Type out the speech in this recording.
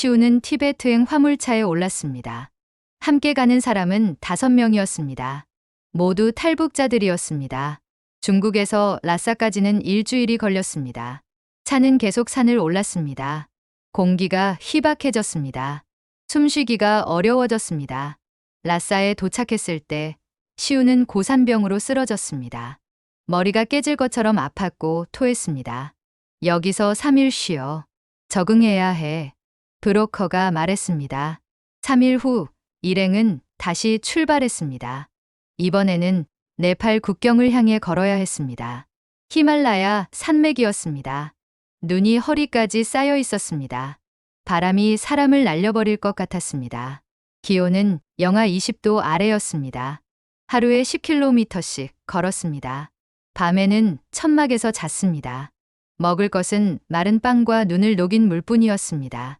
시우는 티베트행 화물차에 올랐습니다. 함께 가는 사람은 다섯 명이었습니다. 모두 탈북자들이었습니다. 중국에서 라싸까지는 일주일이 걸렸습니다. 차는 계속 산을 올랐습니다. 공기가 희박해졌습니다. 숨쉬기가 어려워졌습니다. 라싸에 도착했을 때 시우는 고산병으로 쓰러졌습니다. 머리가 깨질 것처럼 아팠고 토했습니다. 여기서 3일 쉬어. 적응해야 해. 브로커가 말했습니다. 3일 후 일행은 다시 출발했습니다. 이번에는 네팔 국경을 향해 걸어야 했습니다. 히말라야 산맥이었습니다. 눈이 허리까지 쌓여 있었습니다. 바람이 사람을 날려버릴 것 같았습니다. 기온은 영하 20도 아래였습니다. 하루에 10km씩 걸었습니다. 밤에는 천막에서 잤습니다. 먹을 것은 마른 빵과 눈을 녹인 물뿐이었습니다.